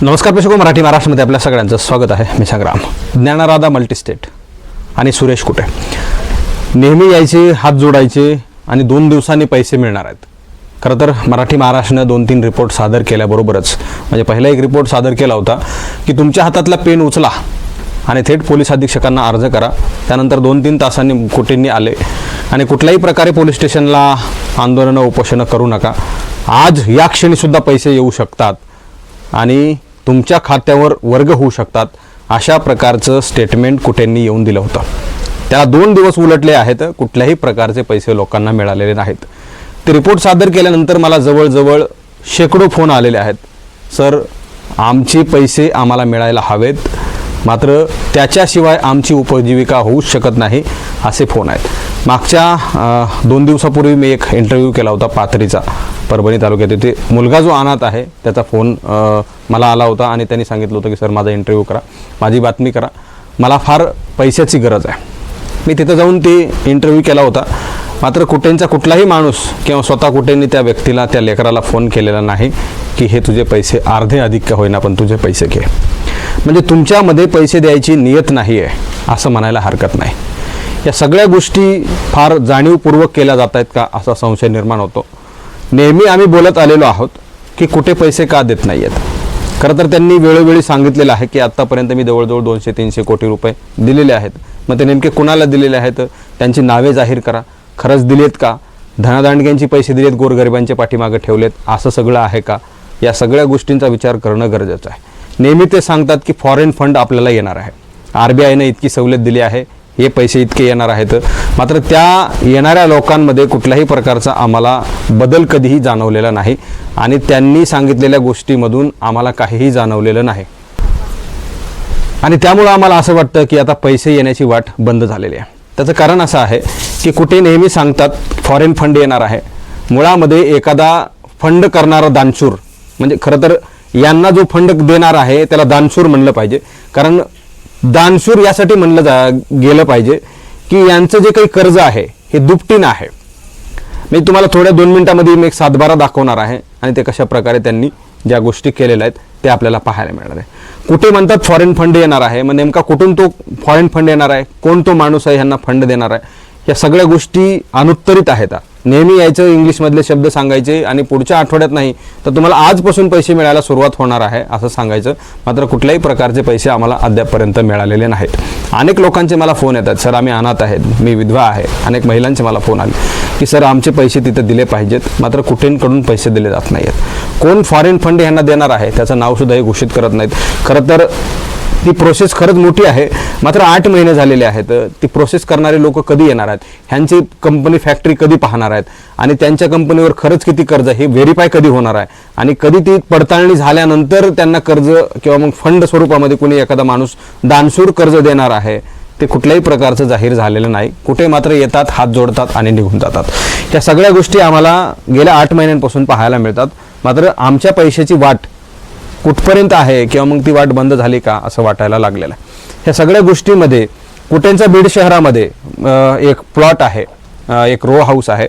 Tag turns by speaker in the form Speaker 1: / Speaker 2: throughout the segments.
Speaker 1: नमस्कार प्रेक्षक मराठी महाराष्ट्रामध्ये आपल्या सगळ्यांचं स्वागत आहे. मी संग्राम. ज्ञानराधा मल्टीस्टेट आणि सुरेश कुटे. नेहमी यायचे हात जोडायचे आणि दोन दिवसांनी पैसे मिळणार आहेत. खरं तर मराठी महाराष्ट्रानं दोन तीन रिपोर्ट सादर केल्याबरोबरच म्हणजे पहिला एक रिपोर्ट सादर केला होता की तुमच्या हातातला पेन उचला आणि थेट पोलीस अधीक्षकांना अर्ज करा. त्यानंतर दोन तीन तासांनी कुटींनी आले आणि कुठल्याही प्रकारे पोलीस स्टेशनला आंदोलनं उपोषणं करू नका. आज या क्षणीसुद्धा पैसे येऊ शकतात. आणि तुमच्या खात्यावर वर्ग होऊ शकतात अशा प्रकारचं स्टेटमेंट कुठेंनी येऊन दिलं होतं. त्याला दोन दिवस उलटले आहेत कुठल्याही प्रकारचे पैसे लोकांना मिळालेले नाहीत. ते रिपोर्ट सादर केल्यानंतर मला जवळजवळ शेकडो फोन आलेले आहेत. सर आमचे पैसे आम्हाला मिळायला हवेत मात्र त्याच्याशिवाय आमची उपजीविका होऊच शकत नाही असे फोन आहेत. मागच्या दोन दिवसापूर्वी मी एक इंटरव्ह्यू केला होता पाथरीचा परभणी तालुक्यात. तिथे मुलगा जो अनाथ आहे त्याचा फोन मला आला होता आणि त्यांनी सांगितलं होतं की सर माझा इंटरव्ह्यू करा माझी बातमी करा. मला फार पैशाची गरज आहे. मी तिथं जाऊन ती इंटरव्ह्यू केला होता. मात्र कुठेंचा कुठलाही माणूस किंवा स्वतः कुठेंनी त्या व्यक्तीला त्या लेकराला फोन केलेला नाही की हे तुझे पैसे अर्धे अधिक का होईना पण तुझे पैसे घे. म्हणजे तुमच्यामध्ये पैसे द्यायची नियत नाही आहे असं म्हणायला हरकत नाही. या सगळ्या गोष्टी फार जाणीवपूर्वक केल्या जात आहेत का असा संशय निर्माण होतो. नेहमी आम्ही बोलत आलेलो आहोत की कुठे पैसे का देत नाही आहेत खरं तर त्यांनी वेळोवेळी सांगितलेलं आहे की आत्तापर्यंत मी जवळजवळ दोनशे तीनशे कोटी रुपये दिलेले आहेत. मग ते नेमके कुणाला दिलेले आहेत? त्यांची नावे जाहीर करा. खरंच दिलेत का? धनादांडग्यांची पैसे दिलेत गोरगरिबांच्या पाठीमागे ठेवलेत असं सगळं आहे का? या सगळ्या गोष्टींचा विचार करणं गरजेचं आहे. नेहमी ते सांगतात की फॉरेन फंड आपल्याला येणार आहे. आर बी आयनं इतकी सवलत दिली आहे हे पैसे इतके येणार आहेत. मात्र त्या येणाऱ्या लोकांमध्ये कुठल्याही प्रकारचा आम्हाला बदल कधीही जाणवलेला नाही आणि त्यांनी सांगितलेल्या गोष्टीमधून आम्हाला काहीही जाणवलेलं नाही. आणि त्यामुळं आम्हाला असं वाटतं की आता पैसे येण्याची वाट बंद झालेली आहे. त्याचं कारण असं आहे की कुठे नेहमी सांगतात फॉरेन फंड येणार आहे. मुळामध्ये एखादा फंड करणारा दानशूर म्हणजे खरं तर यांना जो फंड देणार आहे त्याला दानशूर म्हणलं पाहिजे. कारण दानशूर यासाठी म्हणलं जा गेलं पाहिजे की यांचं जे काही कर्ज आहे हे दुपटीनं आहे. मी तुम्हाला थोड्या दोन मिनिटांमध्ये मी एक सातबारा दाखवणार आहे आणि ते कशा प्रकारे त्यांनी ज्या गोष्टी केलेल्या आहेत ते आपल्याला पाहायला मिळणार आहे. कुठे म्हणतात फॉरेन फंड येणार आहे मग नेमका कुठून तो फॉरेन फंड येणार आहे कोण तो माणूस आहे ह्यांना फंड देणार आहे या सगळ्या गोष्टी अनुत्तरित आहेत नेहमी यायचं इंग्लिशमधले शब्द सांगायचे आणि पुढच्या आठवड्यात नाही तर तुम्हाला आजपासून पैसे मिळायला सुरुवात होणार आहे असं सांगायचं. मात्र कुठल्याही प्रकारचे पैसे आम्हाला अद्यापपर्यंत मिळालेले नाहीत. अनेक लोकांचे मला फोन येतात सर आम्ही अनाथ आहेत मी विधवा आहे. अनेक महिलांचे मला फोन आले की सर आमचे पैसे तिथे दिले पाहिजेत मात्र कुठेकडून पैसे दिले जात नाही आहेत कोण फॉरेन फंड यांना देणार आहे त्याचं नावसुद्धा हे घोषित करत नाहीत. खरं तर ती प्रोसेस खरंच मोठी आहे. मात्र आठ महिने झालेले आहेत. ती प्रोसेस करणारे लोक कधी येणार आहेत? ह्यांची कंपनी फॅक्टरी कधी पाहणार आहेत? आणि त्यांच्या कंपनीवर खरंच किती कर्ज हे व्हेरीफाय कधी होणार आहे? आणि कधी ती पडताळणी झाल्यानंतर त्यांना कर्ज किंवा मग फंड स्वरूपामध्ये कोणी एखादा माणूस दानशूर कर्ज देणार आहे? ते कुठल्याही प्रकारचं जाहीर झालेलं नाही. कुठे मात्र येतात हात जोडतात आणि निघून जातात. या सगळ्या गोष्टी आम्हाला गेल्या आठ महिन्यांपासून पाहायला मिळतात. मात्र आमच्या पैशाची वाट कुठपर्यंत आहे किंवा मग ती वाट बंद झाली का असं वाटायला लागलेलं आहे. ह्या सगळ्या गोष्टीमध्ये कुठेंचा बीड शहरामध्ये एक प्लॉट आहे एक रो हाऊस आहे.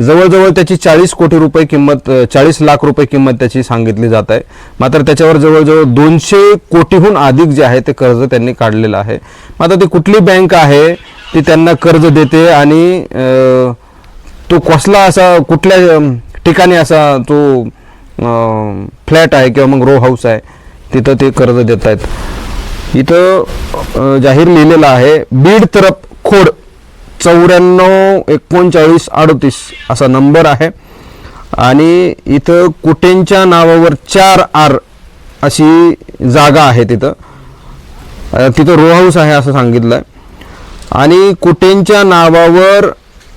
Speaker 1: जवळजवळ त्याची चाळीस कोटी रुपये किंमत चाळीस लाख रुपये किंमत त्याची सांगितली जात आहे. मात्र त्याच्यावर जवळजवळ दोनशे कोटीहून अधिक जे आहे ते कर्ज त्यांनी काढलेलं आहे. मात्र ती कुठली बँक आहे ती त्यांना कर्ज देते आणि तो कसला असा कुठल्या ठिकाणी असा तो फ्लॅट आहे किंवा मग रो हाऊस आहे तिथं ते कर्ज देत आहेत इथं जाहीर लिहिलेलं आहे बीड तरफ खोड चौऱ्याण्णव एकोणचाळीस अडतीस असा नंबर आहे. आणि इथं कुटेंच्या नावावर चार आर अशी जागा आहे तिथं. तिथं रो हाऊस आहे असं सांगितलं आहे आणि कुटेंच्या नावावर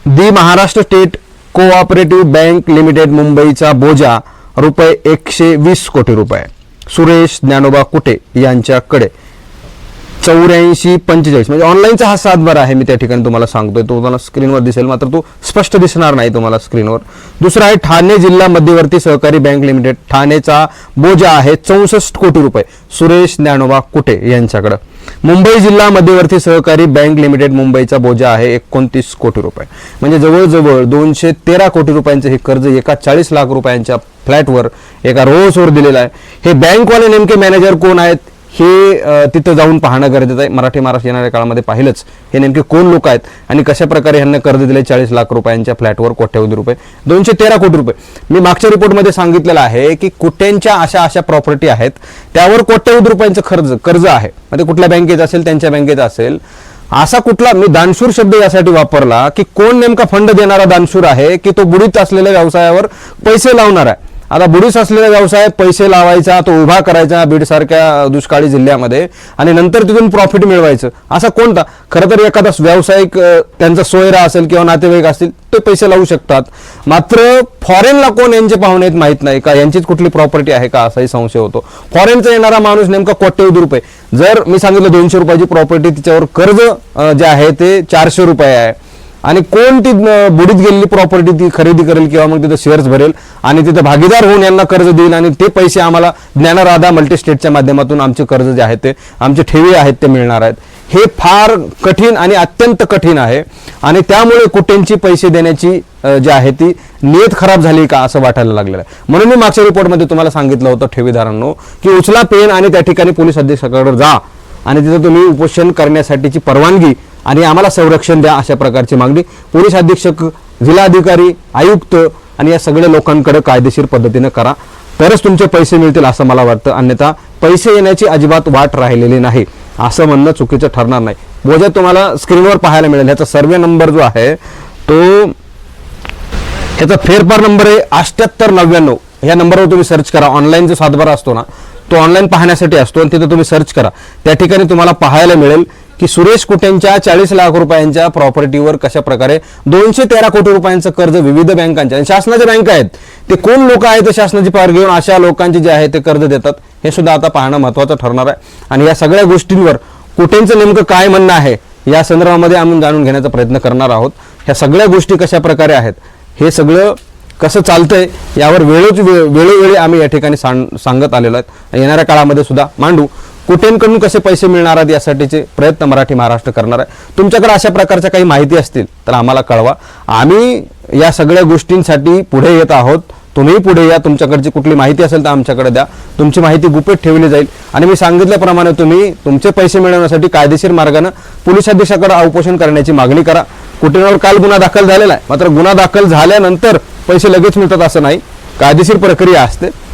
Speaker 1: the Maharashtra state cooperative bank limited मुंबईचा बोजा रुपये एकशे वीस कोटी रुपये. सुरेश ज्ञानोबा कुटे यांच्याकडे चौऱ्याऐंशी पंचेचाळीस. म्हणजे ऑनलाईनचा हा सातबार आहे मी त्या ठिकाणी तुम्हाला सांगतोय. तो तुम्हाला स्क्रीनवर दिसेल मात्र तो स्पष्ट दिसणार नाही तुम्हाला स्क्रीनवर दुसरा आहे ठाणे जिल्हा मध्यवर्ती सहकारी बँक लिमिटेड. ठाणेचा बोजा आहे चौसष्ट कोटी रुपये. सुरेश ज्ञानोबा कुटे यांच्याकडं? मुंबई जिल्हा मध्यवर्ती सहकारी बँक लिमिटेड मुंबईचा बोजा आहे एकोणतीस कोटी रुपये. म्हणजे जवळजवळ दोनशे तेरा कोटी रुपयांचं हे कर्ज एका चाळीस लाख रुपयांच्या फ्लॅटवर एका रोजवर दिलेलं आहे. हे बँकवाले नेमके मॅनेजर कोण आहेत? हे तिथं जाऊन पाहणं गरजेचं आहे. मराठी महाराष्ट्र येणाऱ्या काळामध्ये पाहिलंच हे नेमके कोण लोक आहेत आणि कशा प्रकारे ह्यांना कर्ज दिले चाळीस लाख रुपयांच्या फ्लॅटवर कोट्यावधी रुपये? दोनशे तेरा कोटी रुपये. मी मागच्या रिपोर्टमध्ये सांगितलेलं आहे की कुठ्यांच्या अशा अशा प्रॉपर्टी आहेत त्यावर कोट्यावधी रुपयांचं कर्ज कर्ज आहे. म्हणजे कुठल्या बँकेत असेल त्यांच्या बँकेत असेल. असा कुठला मी दानशूर शब्द यासाठी वापरला की कोण नेमका फंड देणारा दानशूर आहे की तो बुडीत असलेल्या व्यवसायावर पैसे लावणार आहे? आता बुडीस असलेला व्यवसाय पैसे लावायचा तो उभा करायचा बीड सारख्या दुष्काळी जिल्ह्यामध्ये आणि नंतर तिथून प्रॉफिट मिळवायचं. असा कोणता? खरं तर एखादा व्यावसायिक त्यांचा सोयरा असेल किंवा नातेवाईक असतील ते पैसे लावू शकतात. मात्र फॉरेनला कोण यांचे पाहुणे आहेत माहीत नाही का? यांचीच कुठली प्रॉपर्टी आहे का? असाही संशय होतो. फॉरेनचा येणारा माणूस नेमका कोट्यवधी रुपये. जर मी सांगितलं दोनशे रुपयाची प्रॉपर्टी तिच्यावर कर्ज जे आहे ते चारशे रुपये आहे. आणि कोण ती बुडीत गेलेली प्रॉपर्टी ती खरेदी करेल किंवा मग तिथं शेअर्स भरेल आणि तिथं भागीदार होऊन यांना कर्ज देईल आणि ते पैसे आम्हाला ज्ञानराधा मल्टीस्टेटच्या माध्यमातून आमचे कर्ज जे आहेत ते आमचे ठेवी आहेत ते मिळणार आहेत. हे फार कठीण आणि अत्यंत कठीण आहे. आणि त्यामुळे कुठेंची पैसे देण्याची जी आहे ती नियत खराब झाली का असं वाटायला लागलेलं आहे. म्हणून मी मागच्या रिपोर्टमध्ये तुम्हाला सांगितलं होतं ठेवीदारांनो की उचला पेन आणि त्या ठिकाणी पोलीस अधीक्षकाकडे जा आणि तिथं तुम्ही उपोषण करण्यासाठीची परवानगी आणि आम्हाला संरक्षण द्या अशा प्रकारची मागणी. पोलीस अधीक्षक जिल्हाधिकारी आयुक्त आणि या सगळ्या लोकांकडे कायदेशीर पद्धतीनं करा. तरच तुमचे पैसे मिळतील असं मला वाटतं. अन्यथा पैसे येण्याची अजिबात वाट राहिलेली नाही. असं म्हणणं चुकीचं ठरणार नाही. बोजा तुम्हाला स्क्रीनवर पाहायला मिळेल. ह्याचा सर्वे नंबर जो आहे तो ह्याचा फेरफार नंबर आहे अष्ट्याहत्तर नव्याण्णव. ह्या नंबरवर तुम्ही सर्च करा. ऑनलाईन जो सातबारा असतो ना तो ऑनलाईन पाहण्यासाठी असतो आणि तिथं तुम्ही सर्च करा. त्या ठिकाणी तुम्हाला पाहायला मिळेल. की सुरेश कुटेंच्या चाळीस लाख रुपयांच्या प्रॉपर्टीवर कशा प्रकारे दोनशे तेरा कोटी रुपयांचं कर्ज विविध बँकांच्या आणि शासनाच्या बँका आहेत ते कोण लोक आहेत ते शासनाची पार घेऊन अशा लोकांचे जे आहे ते कर्ज देतात हे सुद्धा आता पाहणं महत्त्वाचं ठरणार आहे. आणि या सगळ्या गोष्टींवर कुटेंचं नेमकं काय म्हणणं आहे या संदर्भामध्ये आम्ही जाणून घेण्याचा प्रयत्न करणार आहोत. ह्या सगळ्या गोष्टी कशा प्रकारे आहेत हे सगळं कसं चालतंय यावर वेळोच वेळोवेळी आम्ही या ठिकाणी सांग सांगत आलेलो आहेत. आणि येणाऱ्या काळामध्ये सुद्धा मांडू. कुठेंकडून कसे पैसे मिळणार आहेत यासाठीचे प्रयत्न मराठी महाराष्ट्र करणार आहे. तुमच्याकडे अशा प्रकारच्या काही माहिती असतील तर आम्हाला कळवा. आम्ही या सगळ्या गोष्टींसाठी पुढे येत आहोत. तुम्ही पुढे या. तुमच्याकडची कुठली माहिती असेल तर आमच्याकडे द्या. तुमची माहिती गुपित ठेवली जाईल. आणि मी सांगितल्याप्रमाणे तुम्ही तुमचे पैसे मिळवण्यासाठी कायदेशीर मार्गानं पोलीस अधीक्षकाकडे उपोषण करण्याची मागणी करा. कुठेवर काल गुन्हा दाखल झालेला आहे. मात्र गुन्हा दाखल झाल्यानंतर पैसे लगेच मिळतात असं नाही. कायदेशीर प्रक्रिया असते.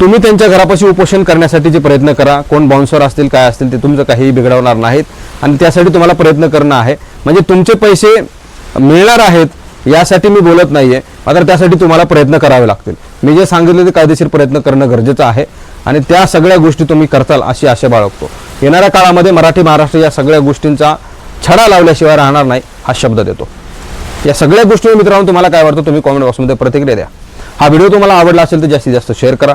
Speaker 1: तुम्ही त्यांच्या घरापाशी उपोषण करण्यासाठीचे प्रयत्न करा कोण बाउन्सर असतील काय असतील ते तुमचं काहीही बिघडवणार नाहीत. आणि त्यासाठी तुम्हाला प्रयत्न करणं आहे. म्हणजे तुमचे पैसे मिळणार आहेत यासाठी मी बोलत नाही आहे मात्र त्यासाठी तुम्हाला प्रयत्न करावे लागतील. मी जे सांगितले ते कायदेशीर प्रयत्न करणं गरजेचं आहे. आणि त्या सगळ्या गोष्टी तुम्ही करताल अशी आशा बाळगतो. येणाऱ्या काळामध्ये मराठी महाराष्ट्र या सगळ्या गोष्टींचा छडा लावल्याशिवाय राहणार नाही हा शब्द देतो. या सगळ्या गोष्टी मित्रांनो तुम्हाला काय वाटतं तुम्ही कॉमेंट बॉक्समध्ये प्रतिक्रिया द्या. हा व्हिडिओ तुम्हाला आवडला असेल तर जास्तीत जास्त शेअर करा.